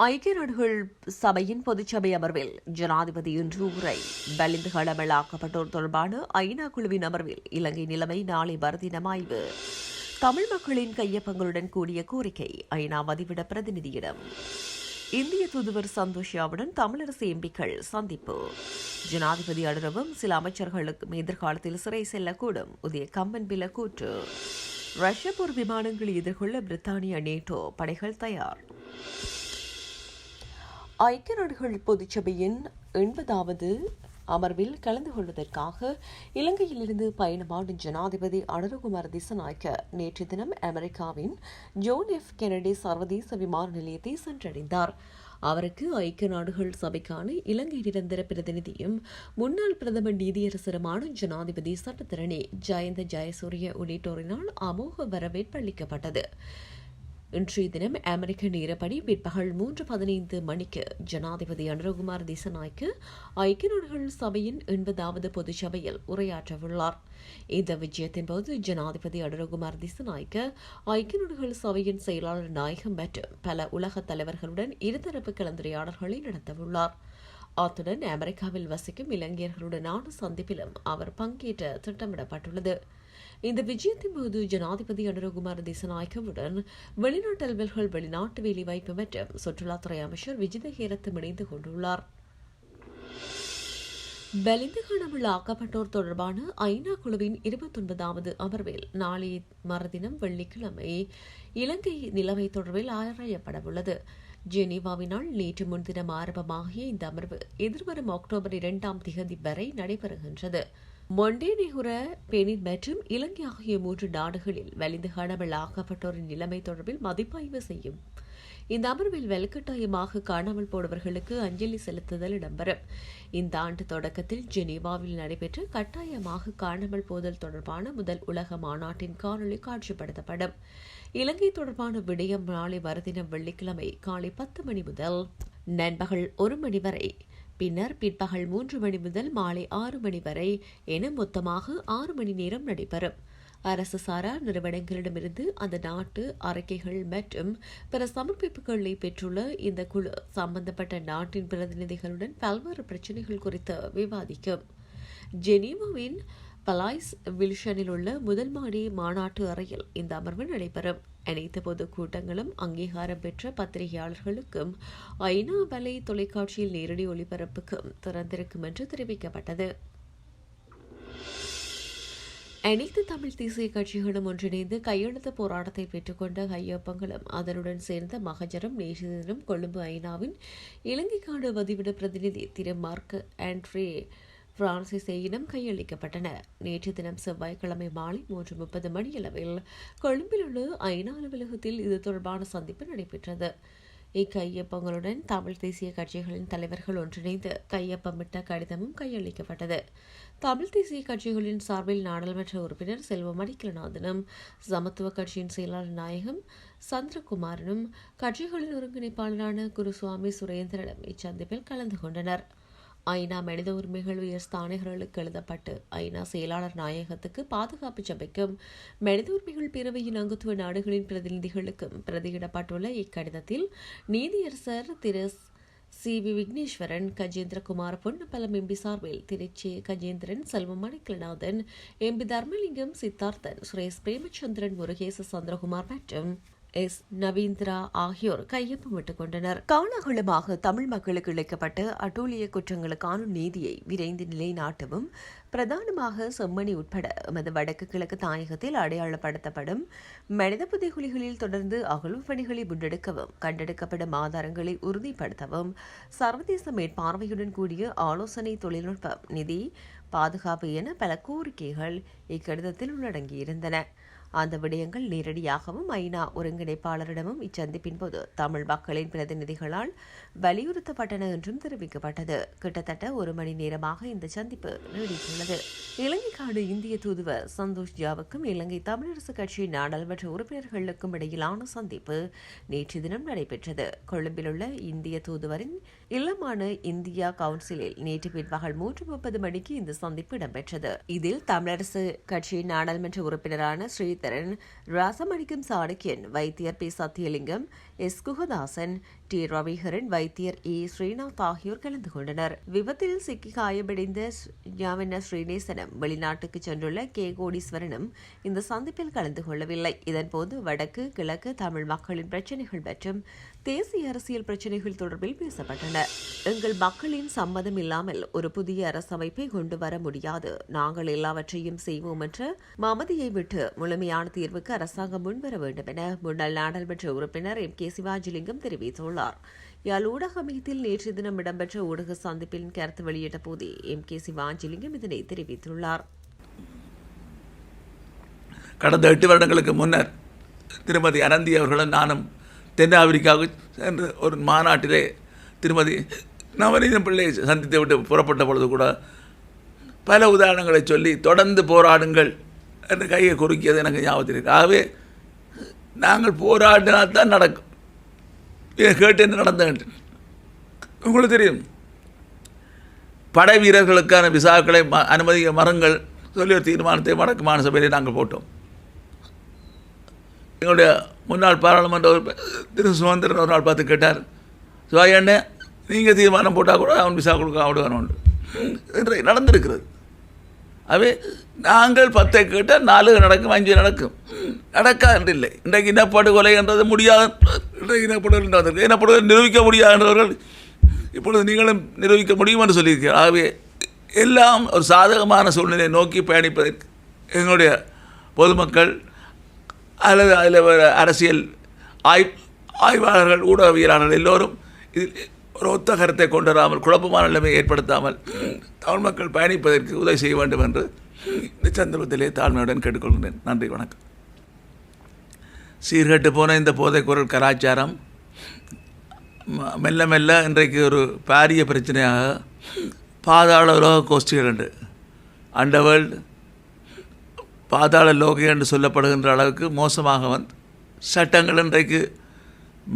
ஐக்கிய நாடுகள் சபையின் பொதுச்சபை அமர்வில் ஜனாதிபதி இன்று உரை. பலிந்து களமலாக்கப்பட்டோர் தொடர்பான ஐநா குழுவின் அமர்வில் இலங்கை நிலைமை நாளை மறுதினம் ஆய்வு. தமிழ் மக்களின் கையொப்பங்களுடன் கூடிய கோரிக்கை ஐநா மதிவிட பிரதிநிதியிடம். இந்திய தூதுவர் சந்தோஷியாவுடன் தமிழரசு எம்பிக்கள் சந்திப்பு. ஜனாதிபதி அடரவும் சில அமைச்சர்களுக்கும் எதிர்காலத்தில் சிறை செல்லக்கூடும். உதய கம்பன் பில கூற்று ரஷ்ய போர் விமானங்களை எதிர்கொள்ள பிரித்தானிய நேட்டோ படைகள் தயார். ஐக்கிய நாடுகள் பொதுச்சபையின் எண்பதாவது அமர்வில் கலந்து கொள்வதற்காக இலங்கையிலிருந்து பயணமாடும் ஜனாதிபதி அனுரகுமார் திசநாயக்க நேற்று தினம் அமெரிக்காவின் ஜோன் எஃப் கெனடி சர்வதேச விமான நிலையத்தை சென்றடைந்தார். அவருக்கு ஐக்கிய நாடுகள் சபைக்கான இலங்கை நிரந்தர பிரதிநிதியும் முன்னாள் பிரதமர் நீதியரசருமான ஜனாதிபதி சட்டத்திரணி ஜயந்த ஜெயசூரிய உள்ளிட்டோரினால் அமோக வரவேற்பு அளிக்கப்பட்டது. இன்றைய தினம் அமெரிக்க நேரப்படி பிற்பகல் மூன்று பதினைந்து மணிக்கு ஜனாதிபதி அனுரகுமார் திசநாய்க்கு ஐக்கிய நாடுகள் சபையின் எண்பதாவது பொதுச்சபையில் உரையாற்றவுள்ளார். இந்த விஜயத்தின் போது ஜனாதிபதி அனுரகுமார் திசநாய்க்கு ஐக்கிய நாடுகள் சபையின் செயலாளர் நாயகம் மற்றும் பல உலக தலைவர்களுடன் இருதரப்பு கலந்துரையாடல்களை நடத்தவுள்ளார். அத்துடன் அமெரிக்காவில் வசிக்கும் இலங்கையர்களுடனான சந்திப்பிலும் அவர் பங்கேற்ற திட்டமிடப்பட்டுள்ளது. இந்த விஜயத்தின் போது ஜனாதிபதி அனுரகுமார் திசநாயகவுடன் வெளிநாட்டு அலுவல்கள் வெளிநாட்டு வேலைவாய்ப்பு மற்றும் சுற்றுலாத்துறை அமைச்சர் விஜித ஹேரத்தும் இணைந்து கொண்டுள்ளார். பலிந்து காணாமல் ஆக்கப்பட்டோர் தொடர்பான ஐநா குழுவின் இருபத்தொன்பதாவது அமர்வில் நாளை மறுதினம் வெள்ளிக்கிழமை இலங்கை நிலைமை தொடர்பில் ஆராயப்படவுள்ளது. ஜெனீவாவினால் நேற்று முன்தினம் ஆரம்பமாகிய இந்த அமர்வு எதிர்வரும் அக்டோபர் இரண்டாம் திகதி வரை நடைபெறுகின்றது. மொண்டேனிகுர பெனின் மற்றும் இலங்கை ஆகிய மூன்று நாடுகளில் வலிந்து காணாமல் ஆக்கப்பட்டோரின் நிலைமை தொடர்பில் மதிப்பாய்வு செய்யும். இந்த அமர்வில் வலுக்கட்டாயமாக காணாமல் போனவர்களுக்கு அஞ்சலி செலுத்துதல் இடம்பெறும். இந்த ஆண்டு தொடக்கத்தில் ஜெனீவாவில் நடைபெற்ற கட்டாயமாக காணாமல் போதல் தொடர்பான முதல் உலக மாநாட்டின் காணொலி காட்சிப்படுத்தப்படும். இலங்கை தொடர்பான விடயம் நாளை மறுதினம் வெள்ளிக்கிழமை காலை பத்து மணி முதல் நண்பகல் ஒரு மணி வரை பின்னர் பிற்பகல் மூன்று மணி முதல் மாலை ஆறு மணி வரை என மொத்தமாக ஆறு மணி நேரம் நடைபெறும். அரசு சாரா நிறுவனங்களிடமிருந்து அந்த நாட்டு அறிக்கைகள் மற்றும் பிற சமர்ப்பிப்புகளை பெற்றுள்ள இந்த குழு சம்பந்தப்பட்ட நாட்டின் பிரதிநிதிகளுடன் பல்வேறு பிரச்சினைகள் குறித்து விவாதிக்கும். ஜெனீவாவின் பலாய்ஸ் வில்ஷனில் உள்ள முதல் மாடி மாநாட்டு அறையில் இந்த அமர்வு நடைபெறும். அனைத்து பொது கூட்டங்களும் அங்கீகாரம் பெற்ற பத்திரிகையாளர்களுக்கும் ஐநா வலை தொலைக்காட்சியில் நேரடி ஒளிபரப்புக்கும் திறந்திருக்கும் என்று தெரிவிக்கப்பட்டது. அனைத்து தமிழ் தேசிய கட்சிகளும் ஒன்றிணைந்து கையெழுத்து போராட்டத்தை பெற்றுக்கொண்ட கையொப்பங்களும் அதனுடன் சேர்ந்த மகஜரும் நேற்று கொழும்பு ஐநாவின் இலங்கைக்கான வதிவிட பிரதிநிதி திரு மார்க் ஆண்ட்ரே பிரான்சிசேயிடம் கையளிக்கப்பட்டன. நேற்று தினம் செவ்வாய்க்கிழமை மாலை மூன்று முப்பது மணியளவில் கொழும்பில் உள்ள ஐநா அலுவலகத்தில் இது தொடர்பான சந்திப்பு நடைபெற்றது. இக்கையொப்பங்களுடன் தமிழ் தேசிய கட்சிகளின் தலைவர்கள் ஒன்றிணைந்து கையொப்பமிட்ட கடிதமும் கையளிக்கப்பட்டது. தமிழ் தேசிய கட்சிகளின் சார்பில் நாடாளுமன்ற உறுப்பினர் செல்வம் அடிக்கலநாதனும் சமத்துவ கட்சியின் செயலாளர் நாயகம் சந்திரகுமாரனும் கட்சிகளின் ஒருங்கிணைப்பாளரான குருசுவாமி சுரேந்திரனும் இச்சந்திப்பில் கலந்து கொண்டனர். ஐநா மனித உரிமைகள் உயர் ஸ்தானிகர்களுக்கு எழுதப்பட்டு ஐநா செயலாளர் நாயகத்துக்கு பாதுகாப்பு சபைக்கும் மனித உரிமைகள் பேரவையின் அங்குத்துவ நாடுகளின் பிரதிநிதிகளுக்கும் பிரதியிடப்பட்டுள்ள இக்கடிதத்தில் நீதியரசர் Thiru C. V. Wigneswaran Gajendrakumar Ponnambalam MP சார்பில் திருச்சி கஜேந்திரன் செல்வம் மணிக்கலநாதன் எம்பி தர்மலிங்கம் சித்தார்த்தன் சுரேஷ் பிரேமச்சந்திரன் முருகேச சந்திரகுமார் மற்றும் எஸ். நவீந்திரா ஆகியோர் கையொப்பமிட்டுக் கொண்டனர் காணாகுளமாக தமிழ் மக்களுக்கு இழைக்கப்பட்ட அட்டூழிய குற்றங்களுக்கான நீதியை விரைந்து நிலைநாட்டவும் பிரதானமாக செம்மணி உட்பட எமது வடக்கு கிழக்கு தாயகத்தில் அடையாளப்படுத்தப்படும் மனித புதைகுலிகளில் தொடர்ந்து அகழ்வு பணிகளை முன்னெடுக்கவும் கண்டெடுக்கப்படும் ஆதாரங்களை உறுதிப்படுத்தவும் சர்வதேச மேற்பார்வையுடன் கூடிய ஆலோசனை தொழில்நுட்பம் நிதி பாதுகாப்பு என பல கோரிக்கைகள் இக்கடிதத்தில் உள்ளடங்கியிருந்தன. அந்த விடயங்கள் நேரடியாகவும் ஐநா ஒருங்கிணைப்பாளரிடமும் இச்சந்திப்பின் போது தமிழ் மக்களின் பிரதிநிதிகளால் வலியுறுத்தப்பட்டன என்றும் தெரிவிக்கப்பட்டது. கிட்டத்தட்ட ஒரு மணி நேரமாக இந்த சந்திப்பு நீடித்துள்ளது. இலங்கைக்கான இந்திய தூதுவர் சந்தோஷ் ஜாவுக்கும் இலங்கை தமிழரசு கட்சியின் நாடாளுமன்ற உறுப்பினர்களுக்கும் இடையிலான சந்திப்பு நேற்று தினம் நடைபெற்றது. கொழும்பில் உள்ள இந்திய தூதுவரின் இல்லமான இந்தியா கவுன்சிலில் நேற்று பிற்பகல் மூன்று முப்பது மணிக்கு இந்த சந்திப்பு இடம்பெற்றது. இதில் தமிழரசு கட்சியின் நாடாளுமன்ற உறுப்பினரான ஸ்ரீ ஸ்ரீதரன் ராசமணிக்கம் சாணக்கியன் வைத்தியர் P Sathiyalingam S Kugathasan T Raviharan வைத்தியர் ஏ ஸ்ரீநாத் ஆகியோர் கலந்து கொண்டனர். விபத்தில் சிக்கி காயமடைந்த ஞாவின ஸ்ரீநேசனும் வெளிநாட்டுக்கு சென்றுள்ள கே. கோடீஸ்வரனும் இந்த சந்திப்பில் கலந்து கொள்ளவில்லை. இதன்போது வடக்கு கிழக்கு தமிழ் மக்களின் பிரச்சினைகள் மற்றும் தேசிய அரசியல் பிரச்சினைகள் தொடர்பில் பேசப்பட்டன. எங்கள் மக்களின் சம்மதம் இல்லாமல் ஒரு புதிய அரசமைப்பை கொண்டு வர முடியாது. நாங்கள் எல்லாவற்றையும் செய்வோம் என்ற மமதியை விட்டு முழுமையான தீர்வுக்கு அரசாங்கம் முன்வர வேண்டும் என முன்னாள் நாடாளுமன்ற உறுப்பினர் எம். கே. சிவாஜிலிங்கம் தெரிவித்துள்ளார். யாழ் ஊடக மையத்தில் நேற்று தினம் இடம்பெற்ற ஊடக சந்திப்பின் கருத்து வெளியிட்ட போதே எம். கே. சிவாஜிலிங்கம் இதனை தெரிவித்துள்ளார். கடந்த எட்டு வருடங்களுக்கு முன்னர் திருமதி அனந்தி அவர்களும் நானும் தென்னாப்பிரிக்காவுக்கு சென்று ஒரு மாநாட்டிலே திருமதி நவநீதம் பிள்ளையை சந்தித்து விட்டு புறப்பட்ட பொழுது கூட பல உதாரணங்களை சொல்லி தொடர்ந்து போராடுங்கள் என்று கையை குறுக்கியது எனக்கு ஞாபகத்தில் ஆகவே நாங்கள் போராடினா தான் நடக்கும். கேட்டு என்ன நடந்தேன் உங்களுக்கு தெரியும். படை வீரர்களுக்கான விசாக்களை அனுமதிக்க மரங்கள் சொல்லி ஒரு தீர்மானத்தை வடக்கு மாநில சபையிலே நாங்கள் போட்டோம். எங்களுடைய முன்னாள் பாராளுமன்ற உறுப்பினர் திரு சுமந்திரன் ஒரு நாள் பார்த்து கேட்டார் சுவாயண்ணே நீங்கள் தீர்மானம் போட்டால் கூட அவன் விசா கொடுக்க விடுவானு என்று நடந்திருக்கிறது. அவை நாங்கள் பத்தை கேட்டால் நாலு நடக்கும் அஞ்சு நடக்கும். நடக்கா என்று இல்லை இன்றைக்கு இனப்படுகொலை என்றது முடியாது. இன்றைக்கு இனப்படுகொலை இனப்படுகொலை நிரூபிக்க முடியாது என்றவர்கள் இப்பொழுது நீங்களும் நிரூபிக்க முடியும் என்று சொல்லியிருக்கிறீர்கள் ஆகவே எல்லாம் ஒரு சாதகமான சூழ்நிலையை நோக்கி பயணிப்பதற்கு எங்களுடைய பொதுமக்கள் அல்லது அதில் அரசியல் ஆய் ஆய்வாளர்கள் ஊடகவியலாளர்கள் எல்லோரும் இதில் ஒரு ஒத்த கருத்தை கொண்டு வராமல் குழப்பமான நிலைமை ஏற்படுத்தாமல் தமிழ் மக்கள் பயணிப்பதற்கு உதவி செய்ய வேண்டும் என்று இந்த சந்தர்ப்பத்திலே தாழ்மையுடன் கேட்டுக்கொள்கிறேன் நன்றி வணக்கம். சீர்கட்டு போன இந்த போதைக்குரல் கலாச்சாரம் மெல்ல மெல்ல இன்றைக்கு ஒரு பாரிய பிரச்சனையாக பாதாள உலக கோஷ்டிகள் உண்டு. அண்டர்வேர்ல்டு பாதாள லோகி என்று சொல்லப்படுகின்ற அளவுக்கு மோசமாக வந்து சட்டங்கள் இன்றைக்கு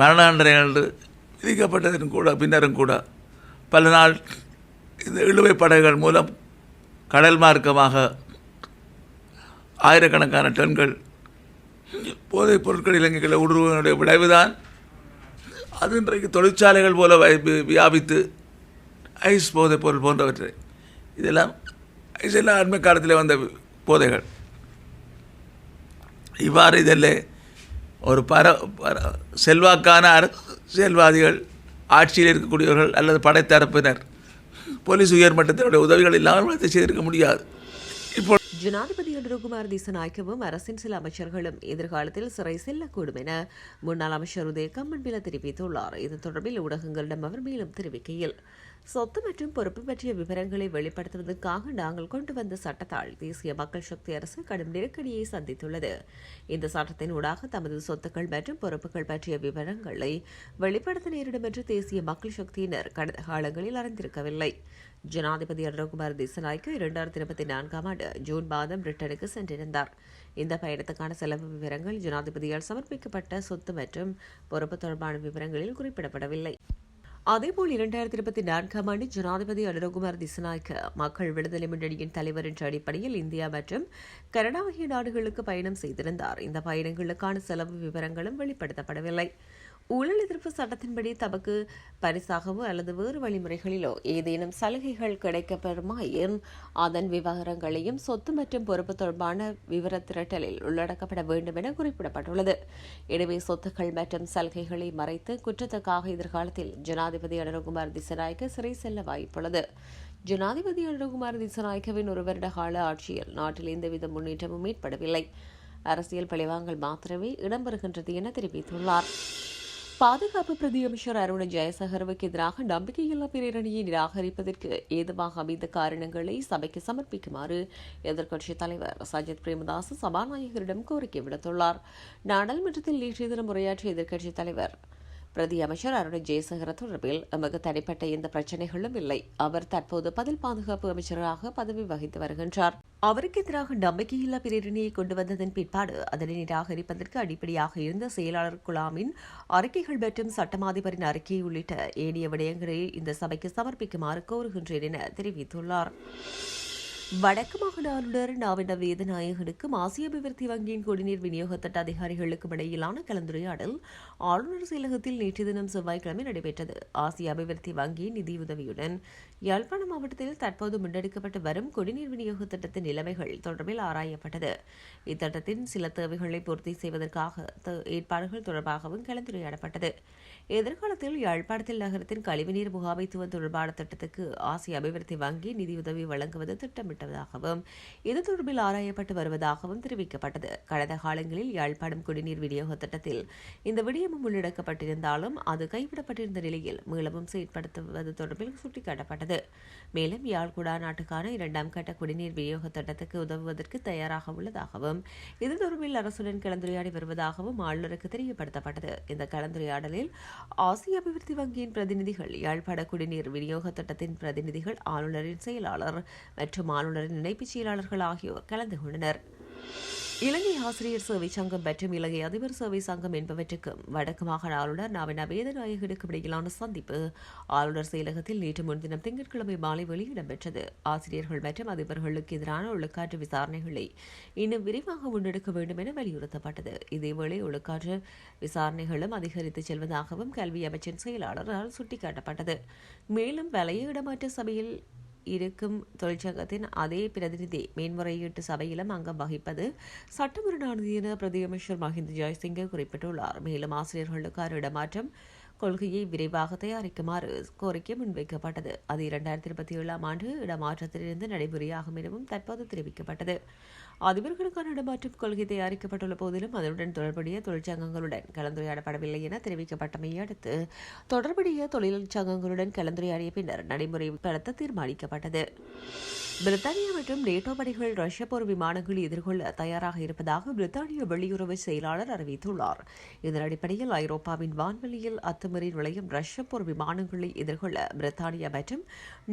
மரணாண்டனை என்று விதிக்கப்பட்டதன் கூட பின்னரும் கூட பல நாள் இந்த இழுவை படகுகள் மூலம் கடல் மார்க்கமாக ஆயிரக்கணக்கான டன்கள் போதைப் பொருட்கள் இலங்கைகளை ஊடுருவதனுடைய விளைவுதான். அது இன்றைக்கு தொழிற்சாலைகள் போல வியாபித்து ஐஸ் போதைப் பொருள் போன்றவற்றை. இதெல்லாம் ஐஸ் எல்லாம் அண்மை காலத்தில் வந்த போதைகள். இவ்வாறு இதில் ஒரு பர பர- செல்வாக்கான அரசியல்வாதிகள் ஆட்சியில் இருக்கக்கூடியவர்கள் அல்லது படைத்தரப்பினர் போலீஸ் உயர்மட்டத்தினுடைய உதவிகள் இல்லாமல் இதை செய்திருக்க முடியாது. ஜனாதிபதி அனுரகுமார் திசநாயக்கவும் அரசின் சில அமைச்சர்களும் எதிர்காலத்தில் சிறை செல்லக்கூடும் என முன்னாள் அமைச்சர் உதயகம்மன்பில தெரிவித்துள்ளார். இது தொடர்பில் ஊடகங்களிடம் அவர் மேலும் தெரிவிக்கையில் சொத்து மற்றும் பொறுப்பு பற்றிய விவரங்களை வெளிப்படுத்துவதற்காக நாங்கள் கொண்டு வந்த சட்டத்தால் தேசிய மக்கள் சக்தி அரசு கடும் நெருக்கடியை சந்தித்துள்ளது. இந்த சட்டத்தின் ஊடாக தமது சொத்துக்கள் மற்றும் பொறுப்புகள் பற்றிய விவரங்களை வெளிப்படுத்த நேரிடும் என்று தேசிய மக்கள் சக்தியினர் கடந்த காலங்களில் அறிந்திருக்கவில்லை. ஜனாதிபதி அனுரகுமார் திசநாய்க்கு இரண்டாயிரத்தி இருபத்தி நான்காம் ஆண்டு ஜூன் மாதம் பிரிட்டனுக்கு சென்றிருந்தார். இந்த பயணத்துக்கான செலவு விவரங்கள் ஜனாதிபதியால் சமர்ப்பிக்கப்பட்ட சொத்து மற்றும் பொறுப்பு தொடர்பான விவரங்களில் குறிப்பிடப்படவில்லை. அதேபோல் இரண்டாயிரத்தி இருபத்தி நான்காம் ஆண்டு ஜனாதிபதி அனுரகுமார் திசநாயக்க மக்கள் விடுதலை முன்னணியின் தலைவர் என்ற அடிப்படையில் இந்தியா மற்றும் கனடா ஆகிய நாடுகளுக்கு பயணம் செய்திருந்தார். இந்த பயணங்களுக்கான செலவு விவரங்களும் வெளிப்படுத்தப்படவில்லை. ஊழல் எதிர்ப்பு சட்டத்தின்படி தமக்கு பரிசாகவோ அல்லது வேறு வழிமுறைகளிலோ ஏதேனும் சலுகைகள் கிடைக்கப்பெறுமாயின் அதன் விவகாரங்களையும் சொத்து மற்றும் பொறுப்பு தொடர்பான விவர திரட்டலில் உள்ளடக்கப்பட வேண்டும் என குறிப்பிடப்பட்டுள்ளது. எனவே சொத்துக்கள் மற்றும் சலுகைகளை மறைத்து குற்றத்துக்காக எதிர்காலத்தில் ஜனாதிபதி அனுகுமார் திசநாயக்க சிறை செல்ல வாய்ப்புள்ளது. ஜனாதிபதி அனுகுமார் திசநாயக்கவின் ஒரு வருட கால ஆட்சியில் நாட்டில் எந்தவித முன்னேற்றமும் ஏற்படவில்லை. அரசியல் பழிவாங்கல் மாத்திரமே இடம்பெறுகின்றது என தெரிவித்துள்ளார். பாதுகாப்பு பிரதியமைச்சர் அருண ஜெயசகரவுக்கு எதிராக நம்பிக்கையில்லா பிரேரணியை நிராகரிப்பதற்கு ஏதுவாக அமைந்த காரணங்களை சபைக்கு சமர்ப்பிக்குமாறு எதிர்க்கட்சித் தலைவர் சஜித் பிரேமதாஸ் சபாநாயகரிடம் கோரிக்கை விடுத்துள்ளார். நாடாளுமன்றத்தில் நேற்றைய தினம் உரையாற்றிய எதிர்க்கட்சித் தலைவர் பிரதி அமைச்சர் அருண் ஜெயசகர தொடர்பில் எமக்கு தனிப்பட்ட எந்த பிரச்சனைகளும் இல்லை. அவர் தற்போது பதில் பாதுகாப்பு அமைச்சராக பதவி வகித்து வருகின்றார். அவருக்கு எதிராக நம்பிக்கையில்லா பிரேரணையை கொண்டு வந்ததன் பிற்பாடு அதனை நிராகரிப்பதற்கு அடிப்படையாக இருந்த செயலாளர் குழாமின் அறிக்கைகள் மற்றும் சட்டமாதிபரின் அறிக்கை உள்ளிட்ட ஏனைய விடயங்களை இந்த சபைக்கு சமர்ப்பிக்குமாறு கோருகின்றேன் என தெரிவித்துள்ளார். வடக்கு மாகாண ஆளுநர் நாவின வேதநாயகனுக்கும் ஆசிய அபிவிருத்தி வங்கியின் குடிநீர் விநியோக திட்ட அதிகாரிகளுக்கும் இடையிலான கலந்துரையாடல் ஆளுநர் செயலகத்தில் நேற்று தினம் செவ்வாய்க்கிழமை நடைபெற்றது. ஆசிய அபிவிருத்தி வங்கியின் நிதியுதவியுடன் யாழ்ப்பாணம் மாவட்டத்தில் தற்போது முன்னெடுக்கப்பட்டு வரும் குடிநீர் விநியோக திட்டத்தின் நிலைமைகள் தொடர்பில் ஆராயப்பட்டது. இத்திட்டத்தின் சில தேவைகளை பூர்த்தி செய்வதற்காக ஏற்பாடுகள் தொடர்பாகவும் கலந்துரையாடப்பட்டது. எதிர்காலத்தில் யாழ்ப்பாணத்தில் நகரத்தின் கழிவுநீர் முகாமைத்துவம் தொடர்பான திட்டத்துக்கு ஆசிய அபிவிருத்தி வங்கி நிதியுதவி வழங்குவது செய்யப்பட்டதாகவும் இது தொடர்பில் ஆராயப்பட்டு வருவதாகவும் தெரிவிக்கப்பட்டது. கடந்த காலங்களில் யாழ்ப்பாணம் குடிநீர் விநியோக திட்டத்தில் இந்த விடயமும் உள்ளடக்கப்பட்டிருந்தாலும் அது கைவிடப்பட்டிருந்த நிலையில் மீளவும் செயற்படுத்துவது தொடர்பில் சுட்டிக்காட்டப்பட்டது. மேலும் யாழ்குடா நாட்டுக்கான இரண்டாம் கட்ட குடிநீர் விநியோக திட்டத்துக்கு உதவுவதற்கு தயாராக உள்ளதாகவும் இது தொடர்பில் அரசுடன் கலந்துரையாடி வருவதாகவும் ஆளுநருக்கு தெரியப்படுத்தப்பட்டது. இந்த கலந்துரையாடலில் ஆசிய அபிவிருத்தி வங்கியின் பிரதிநிதிகள் யாழ்ப்பாண குடிநீர் விநியோக திட்டத்தின் பிரதிநிதிகள் ஆளுநரின் செயலாளர் மற்றும் ஆளுநர் ஆளுநரின் இணைப்புச் செயலாளர்கள் ஆகியோர் கலந்து கொண்டனர். இலங்கை ஆசிரியர் சேவை சங்கம் மற்றும் இலங்கை அதிபர் சேவை சங்கம் என்பவற்றுக்கும் வடக்கு மாகாண ஆளுநர் நவீன வேதநாயகனுக்கும் இடையிலான சந்திப்பு ஆளுநர் செயலகத்தில் நேற்று முன்தினம் திங்கட்கிழமை மாலை வெளி இடம்பெற்றது. ஆசிரியர்கள் மற்றும் அதிபர்களுக்கு எதிரான ஒழுக்காற்று விசாரணைகளை இன்னும் விரிவாக முன்னெடுக்க வேண்டும் என வலியுறுத்தப்பட்டது. இதேவேளை ஒழுக்காற்று விசாரணைகளும் அதிகரித்து செல்வதாகவும் கல்வி அமைச்சின் செயலாளரால் சுட்டிக்காட்டப்பட்டது. மேலும் வலைய இடமாற்ற சபையில் இருக்கும் தொழிற்சங்கத்தின் அதே பிரதிநிதி மேன்முறையீட்டு சபையிலும் அங்கம் வகிப்பது சட்டமுறையானது என பிரதியமைச்சர் மஹிந்த ஜெயசிங்க குறிப்பிட்டுள்ளார். மேலும் ஆசிரியர்களுக்கான இடமாற்றம் கொள்கையை விரைவாக தயாரிக்குமாறு கோரிக்கை முன்வைக்கப்பட்டது. அது இரண்டாயிரத்தி இருபத்தி ஏழாம் ஆண்டு இடமாற்றத்திலிருந்து நடைமுறையாகும் எனவும் தற்போது தெரிவிக்கப்பட்டது. அதிபர்களுக்கான இடமாற்றும் கொள்கை தயாரிக்கப்பட்டுள்ள போதிலும் அதனுடன் தொடர்புடைய தொழிற்சங்கங்களுடன் கலந்துரையாடப்படவில்லை என தெரிவிக்கப்பட்டமையை அடுத்து தொடர்புடைய தொழிற்சங்கங்களுடன் கலந்துரையாடிய பின்னர் நடைமுறைப்படுத்த தீர்மானிக்கப்பட்டது. பிரித்தானியா மற்றும் நேட்டோ படைகள் ரஷ்ய போர் விமானங்களை எதிர்கொள்ள தயாராக இருப்பதாக பிரித்தானிய வெளியுறவு செயலாளர் அறிவித்துள்ளார். இதன் அடிப்படையில் ஐரோப்பாவின் வான்வெளியில் அத்துமீறி நுழையும் ரஷ்ய போர் விமானங்களை எதிர்கொள்ள பிரித்தானியா மற்றும்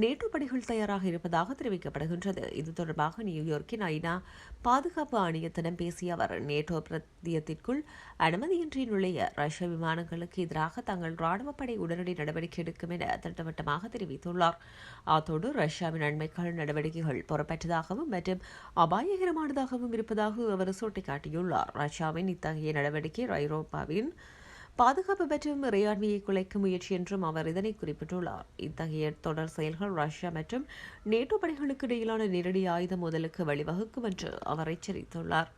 நேட்டோ படைகள் தயாராக இருப்பதாக தெரிவிக்கப்படுகின்றது. இது தொடர்பாக நியூயார்க்கின் ஐநா பாதுகாப்பு ஆணையத்திடம் பேசிய அவர் நேட்டோ பிரதியத்திற்குள் அனுமதியின்றி நுழைய ரஷ்ய விமானங்களுக்கு எதிராக தங்கள் ராணுவப்படை உடனடி நடவடிக்கை எடுக்கும் என திட்டவட்டமாக தெரிவித்துள்ளார். அத்தோடு ரஷ்யாவின் அண்மைக்கால நடவடிக்கைகள் புறப்பட்டதாகவும் மற்றும் அபாயகரமானதாகவும் இருப்பதாக அவர் சுட்டிக்காட்டியுள்ளார். ரஷ்யாவின் இத்தகைய நடவடிக்கை ஐரோப்பாவின் பாதுகாப்பு மற்றும் இறையாண்மையை குலைக்கும் முயற்சி என்றும் அவர் இதனை குறிப்பிட்டுள்ளார். இத்தகைய தொடர் செயல்கள் ரஷ்யா மற்றும் நேட்டோ படைகளுக்கு இடையிலான நேரடி ஆயுத மோதலுக்கு வழிவகுக்கும் என்று அவர் எச்சரித்துள்ளார்.